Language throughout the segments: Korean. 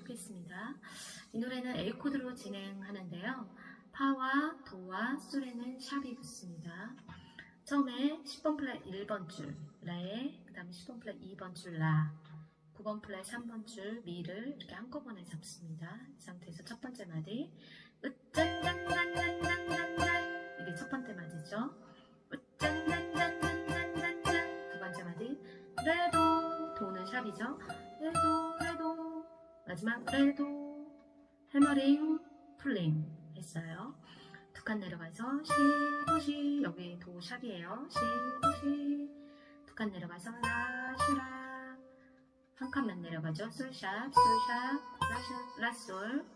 연습했습니다. 이 노래는 A 코드로 진행하는데요. 파와 도와 솔에는 샵이 붙습니다. 처음에 10번 플랫 1번 줄 레, 그 다음에 10번 플랫 2번 줄 라, 9번 플랫 3번 줄 미를 이렇게 한꺼번에 잡습니다. 이 상태에서 첫 번째 마디 으짠짠짠짠짠짠짠 이게 첫 번째 마디죠. 으짠짠짠짠짠짠짠 두 번째 마디 레도 도는 샵이죠. 레도 마지막 레도 해머링 풀링 했어요. 두 칸 내려가서 시도시 여기 도 샵이에요. 시도시 두 칸 내려가서 라시라 한 칸만 내려가죠. 솔샵 솔샵 라샵 라솔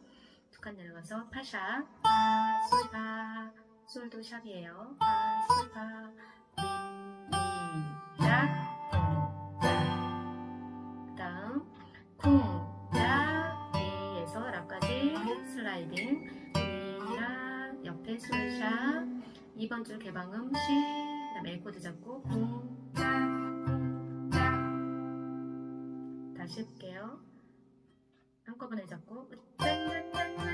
두 칸 내려가서 파샵 파솔파 솔도 샵이에요. 파솔파 민미약 슬라이딩. 미라 옆에 솔샵 2번 줄 개방음 시. 그다음에 A 코드 잡고. 다시 해볼게요. 한꺼번에 잡고. 짠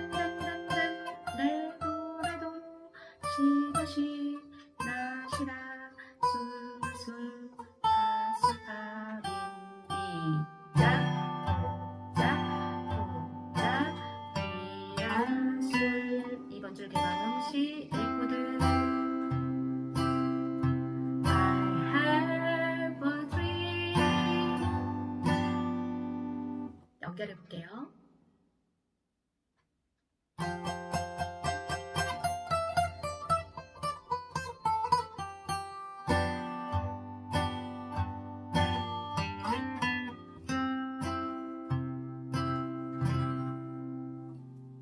연결해 볼게요.